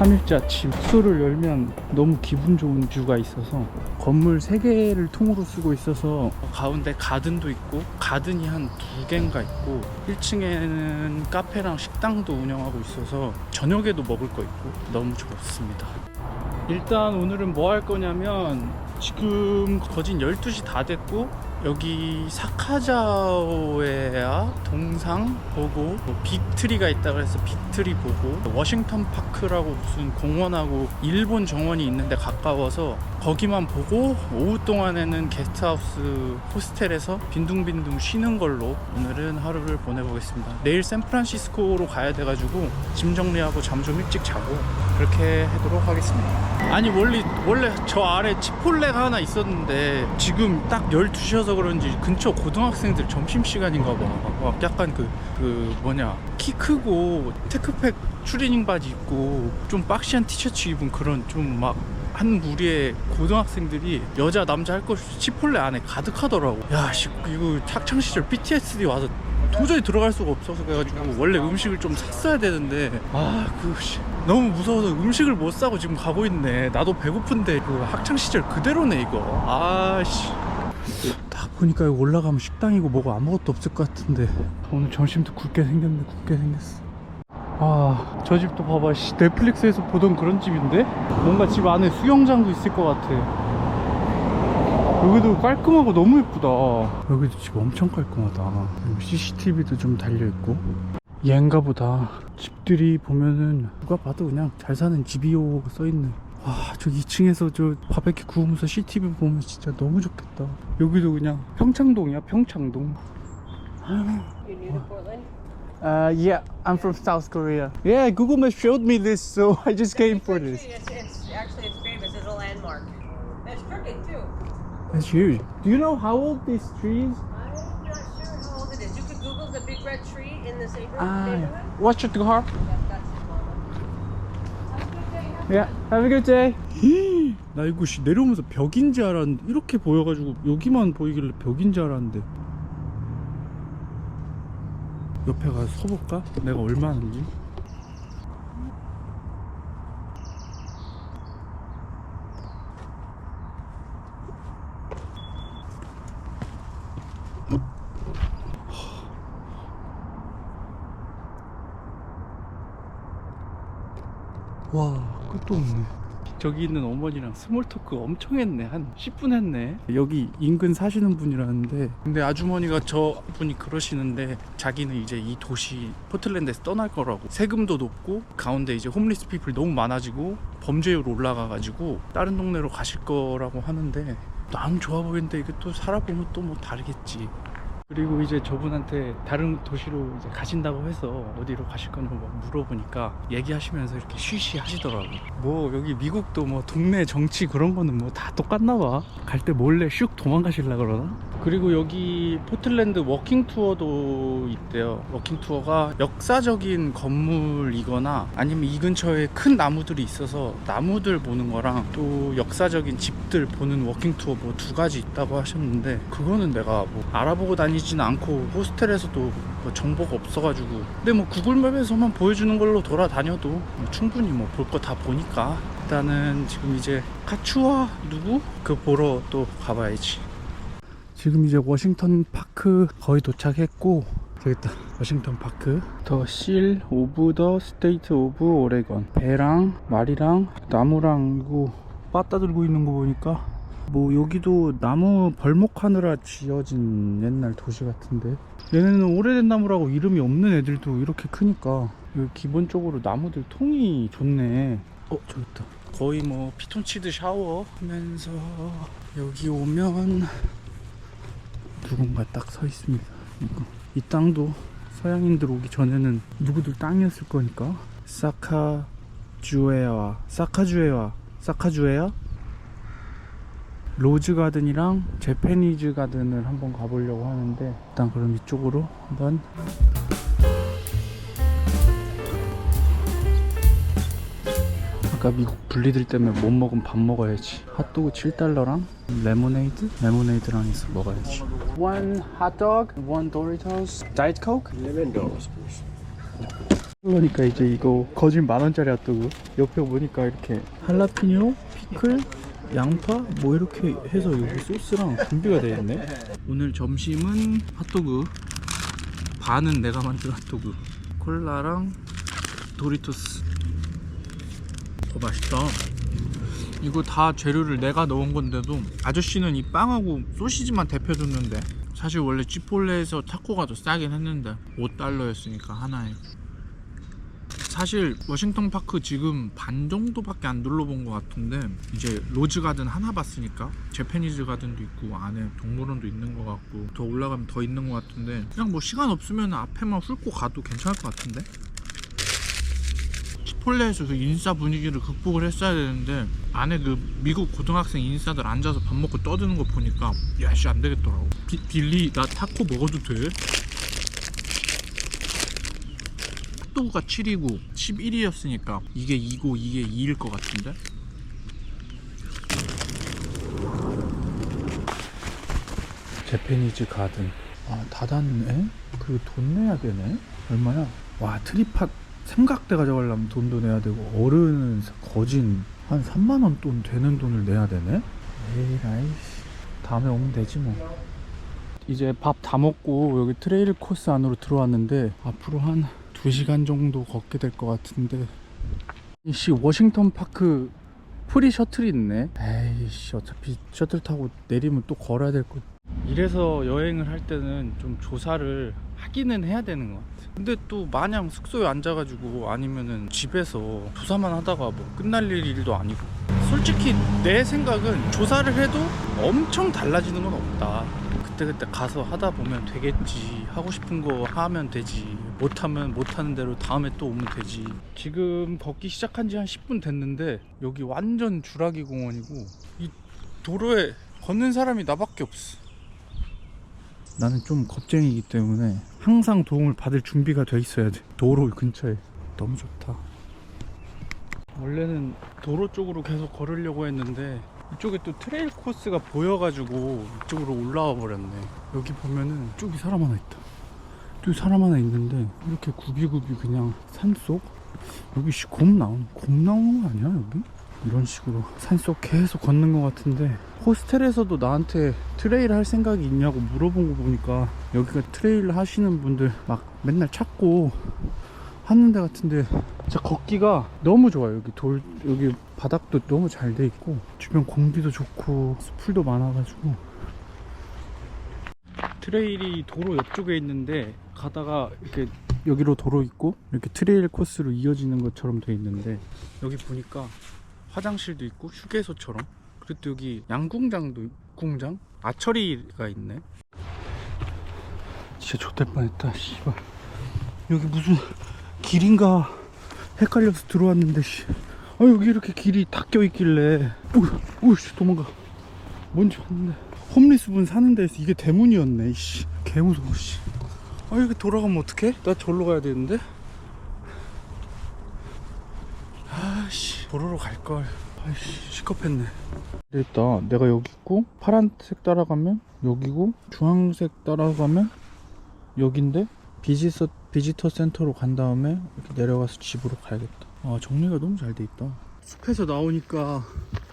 3일째 아침 숙소를 열면 너무 기분 좋은 뷰가 있어서 건물 3개를 통으로 쓰고 있어서 가운데 가든도 있고 가든이 한 두 개인가 있고 1층에는 카페랑 식당도 운영하고 있어서 저녁에도 먹을 거 있고 너무 좋습니다. 일단 오늘은 뭐 할 거냐면 지금 거진 12시 다 됐고 여기 사카자오에야 동상 보고 뭐 빅트리가 있다 그래서 빅트리 보고 워싱턴 파크라고 무슨 공원하고 일본 정원이 있는데 가까워서 거기만 보고 오후 동안에는 게스트하우스 호스텔에서 빈둥빈둥 쉬는 걸로 오늘은 하루를 보내보겠습니다. 내일 샌프란시스코로 가야 돼가지고 짐 정리하고 잠 좀 일찍 자고 그렇게 하도록 하겠습니다. 아니 원래 원래 저 아래 치폴레가 하나 있었는데 지금 딱 12시여서 그런지 근처 고등학생들 점심 시간인가 봐. 막 약간 그 그 뭐냐 키 크고 테크팩 추리닝 바지 입고 좀 박시한 티셔츠 입은 그런 좀 막 한 무리의 고등학생들이 여자 남자 할 것 없이 치폴레 안에 가득하더라고. 야, 씨, 이거 학창 시절 PTSD 와서 도저히 들어갈 수가 없어서 그래가지고 원래 음식을 좀 샀어야 되는데 아그 너무 무서워서 음식을 못 사고 지금 가고 있네. 나도 배고픈데 그 학창 시절 그대로네 이거. 아씨. 딱 보니까 여기 올라가면 식당이고 뭐가 아무것도 없을 것 같은데 오늘 점심도 굵게 생겼네 굵게 생겼어. 아 저 집도 봐봐. 씨, 넷플릭스에서 보던 그런 집인데? 뭔가 집 안에 수영장도 있을 것 같아. 여기도 깔끔하고 너무 예쁘다. 여기도 집 엄청 깔끔하다. 그리고 CCTV도 좀 달려있고. 얘인가 보다. 집들이 보면은 누가 봐도 그냥 잘 사는 집이요 써있네 와, 저 2층에서 저 바베큐 구우면서 CCTV 보면 진짜 너무 좋겠다. 여기도 그냥 평창동이야, 평창동. Uh, yeah, I'm from South Korea. Yeah, Google Maps showed me this, so I just came for this. It's, it's actually it's famous. It's a landmark. It's crooked too. That's huge. Do you know how old this tree is? I'm not sure how old it is. You could Google the big red tree in this neighborhood. Ah, neighborhood. what's your car? Yeah, that's his mama. Have a good day. Have Yeah, have a good day. 나 이거 씨 내려오면서 벽인지 알았는데 이렇게 보여가지고 여기만 보이길래 벽인지 알았는데 옆에 가서 서볼까? 내가 얼마 하는지 와 끝도 없네. 저기 있는 어머니랑 스몰 토크 엄청 했네. 한 10분 했네. 여기 인근 사시는 분이라는데. 근데 아주머니가 저 분이 그러시는데 자기는 이제 이 도시 포틀랜드에서 떠날 거라고. 세금도 높고 가운데 이제 홈리스 피플 너무 많아지고 범죄율 올라가 가지고 다른 동네로 가실 거라고 하는데 난 좋아 보이는데 이게 또 살아보면 또 뭐 다르겠지 그리고 이제 저분한테 다른 도시로 이제 가신다고 해서 어디로 가실 거냐고 막 물어보니까 얘기하시면서 이렇게 쉬쉬 하시더라고. 뭐 여기 미국도 뭐 동네 정치 그런 거는 뭐 다 똑같나 봐. 갈 때 몰래 슉 도망가실라 그러나? 그리고 여기 포틀랜드 워킹 투어도 있대요. 워킹 투어가 역사적인 건물이거나 아니면 이 근처에 큰 나무들이 있어서 나무들 보는 거랑 또 역사적인 집들 보는 워킹 투어 뭐 두 가지 있다고 하셨는데 그거는 내가 뭐 알아보고 다니 지는 않고 호스텔에서도 뭐 정보가 없어가지고. 근데 뭐 구글맵에서만 보여주는 걸로 돌아다녀도 뭐 충분히 뭐 볼 거 다 보니까. 일단은 지금 이제 카추와 누구? 그 보러 또 가봐야지. 지금 이제 워싱턴 파크 거의 도착했고 있다 워싱턴 파크. 더 실 오브 더 스테이트 오브 오레건. 배랑 말이랑 나무랑 이거 빠따 들고 있는 거 보니까 뭐 여기도 나무 벌목하느라 지어진 옛날 도시 같은데 얘네는 오래된 나무라고 이름이 없는 애들도 이렇게 크니까 여기 기본적으로 나무들 통이 좋네 어 저기 있다 거의 뭐 피톤치드 샤워 하면서 여기 오면 누군가 딱 서 있습니다. 이거. 이 땅도 서양인들 오기 전에는 누구들 땅이었을 거니까. 사카주에와 사카주에와 사카주에야 로즈 가든이랑 제페니즈 가든을 한번 가보려고 하는데 일단 그럼 이쪽으로 한번. 아까 미국 분리들 때문에 못 먹은 밥 먹어야지. 핫도그 7달러랑 레모네이드? 레모네이드랑 해서 먹어야지. One hot dog, one Doritos, Diet Coke? Eleven dollars, please. 그러니까 이제 이거 거진 만 원짜리 핫도그. 옆에 보니까 이렇게 할라피뇨, 피클, 양파 뭐 이렇게 해서 여기 소스랑 준비가 되어 있네. 오늘 점심은 핫도그 반은 내가 만든 핫도그 콜라랑 도리토스. 어 맛있다. 이거 다 재료를 내가 넣은 건데도 아저씨는 이 빵하고 소시지만 데펴줬는데 사실 원래 치폴레에서 타코가 더 싸긴 했는데 5달러였으니까 하나에 사실 워싱턴 파크 지금 반 정도밖에 안 둘러본 것 같은데 이제 로즈 가든 하나 봤으니까 재패니즈 가든도 있고 안에 동물원도 있는 것 같고 더 올라가면 더 있는 것 같은데 그냥 뭐 시간 없으면 앞에만 훑고 가도 괜찮을 것 같은데 치폴레에서 그 인싸 분위기를 극복을 했어야 되는데 안에 그 미국 고등학생 인싸들 앉아서 밥 먹고 떠드는 거 보니까 야씨 안 되겠더라고 비, 빌리 나 타코 먹어도 돼? 핫도그가 7이고 11이었으니까 이게 2고 이게 2일 것 같은데? 제페니즈 가든 아 닫았네? 그리고 돈 내야 되네? 얼마야? 와 트리팟 삼각대 가져가려면 돈도 내야 되고 어른은 거진 한 3만원 돈 되는 돈을 내야 되네? 에이 라이씨 다음에 오면 되지 뭐 이제 밥 다 먹고 여기 트레일 코스 안으로 들어왔는데 앞으로 한 2시간 정도 걷게 될 것 같은데. 이씨 워싱턴 파크 프리 셔틀이 있네. 에이씨 어차피 셔틀 타고 내리면 또 걸어야 될 것. 이래서 여행을 할 때는 좀 조사를 하기는 해야 되는 것 같아. 근데 또 마냥 숙소에 앉아가지고 아니면은 집에서 조사만 하다가 뭐 끝날 일도 아니고. 솔직히 내 생각은 조사를 해도 엄청 달라지는 건 없다. 그때그때 가서 하다 보면 되겠지. 하고 싶은 거 하면 되지 못하면 못하는 대로 다음에 또 오면 되지. 지금 걷기 시작한 지 한 10분 됐는데 여기 완전 주라기 공원이고 이 도로에 걷는 사람이 나밖에 없어. 나는 좀 겁쟁이기 때문에 항상 도움을 받을 준비가 돼 있어야 돼. 도로 근처에. 너무 좋다. 원래는 도로 쪽으로 계속 걸으려고 했는데 이쪽에 또 트레일 코스가 보여가지고 이쪽으로 올라와 버렸네. 여기 보면은 저기 사람 하나 있다 저기 사람 하나 있는데 이렇게 굽이굽이 그냥 산속? 여기 씨, 곰 나오는 곰 나오는 거 아니야 여기? 이런 식으로 산속 계속 걷는 것 같은데 호스텔에서도 나한테 트레일 할 생각이 있냐고 물어본 거 보니까 여기가 트레일 하시는 분들 막 맨날 찾고 하는 데 같은데 진짜 걷기가 너무 좋아요. 여기 돌 여기 바닥도 너무 잘 돼 있고 주변 공기도 좋고 풀도 많아가지고. 트레일이 도로 옆쪽에 있는데 가다가 이렇게 여기로 도로 있고 이렇게 트레일 코스로 이어지는 것처럼 돼 있는데 여기 보니까 화장실도 있고 휴게소처럼 그리고 또 여기 양궁장도 궁장 아처리가 있네. 진짜 좆될 뻔했다 씨발. 여기 무슨 길인가 헷갈려서 들어왔는데 씨. 아 여기 이렇게 길이 닦여 있길래. 오우씨 도망가. 뭔지 봤는데. 홈리스 분 사는 데에서 이게 대문이었네 씨. 개무서워 씨 아 이렇게 돌아가면 어떡해? 나 절로 가야 되는데? 아씨. 도로로 갈걸. 아이씨 시겁했네. 됐다. 내가 여기 있고 파란색 따라가면 여기고 주황색 따라가면 여긴데 비지터, 비지터 센터로 간 다음에 이렇게 내려가서 집으로 가야겠다. 아 정리가 너무 잘 돼 있다. 숲에서 나오니까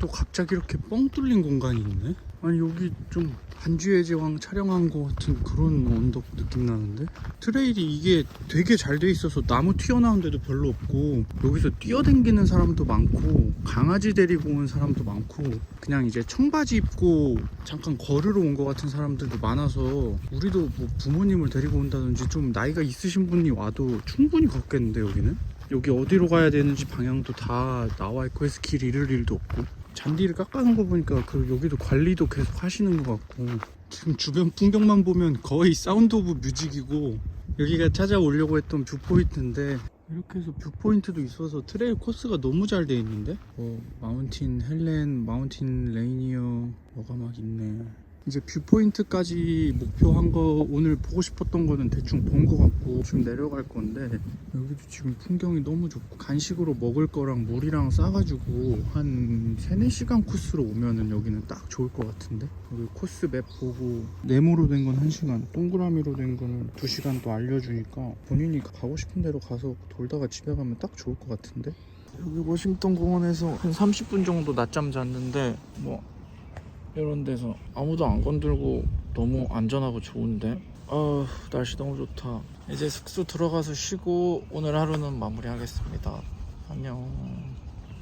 또 갑자기 이렇게 뻥 뚫린 공간이 있네 아니 여기 좀 반지의 제왕 촬영한 것 같은 그런 언덕 느낌 나는데? 트레일이 이게 되게 잘 돼 있어서 나무 튀어나온 데도 별로 없고 여기서 뛰어댕기는 사람도 많고 강아지 데리고 온 사람도 많고 그냥 이제 청바지 입고 잠깐 걸으러 온 것 같은 사람들도 많아서 우리도 뭐 부모님을 데리고 온다든지 좀 나이가 있으신 분이 와도 충분히 걷겠는데 여기는? 여기 어디로 가야 되는지 방향도 다 나와 있고 해서 길 잃을 일도 없고 잔디를 깎아놓은 거 보니까 그 여기도 관리도 계속 하시는 것 같고. 지금 주변 풍경만 보면 거의 사운드 오브 뮤직이고 여기가 찾아오려고 했던 뷰포인트인데 이렇게 해서 뷰포인트도 있어서 트레일 코스가 너무 잘 돼 있는데? 뭐 마운틴 헬렌, 마운틴 레이니어 뭐가 막 있네 이제 뷰포인트까지 목표한 거 오늘 보고 싶었던 거는 대충 본 거 같고 지금 내려갈 건데 여기도 지금 풍경이 너무 좋고 간식으로 먹을 거랑 물이랑 싸가지고 한 3, 4시간 코스로 오면은 여기는 딱 좋을 것 같은데? 여기 코스 맵 보고 네모로 된 건 1시간 동그라미로 된 거는 2시간 또 알려주니까 본인이 가고 싶은 대로 가서 돌다가 집에 가면 딱 좋을 것 같은데? 여기 워싱턴 공원에서 한 30분 정도 낮잠 잤는데 뭐 이런 데서 아무도 안 건들고 너무 안전하고 좋은데? 아 날씨 너무 좋다. 이제 숙소 들어가서 쉬고 오늘 하루는 마무리하겠습니다. 안녕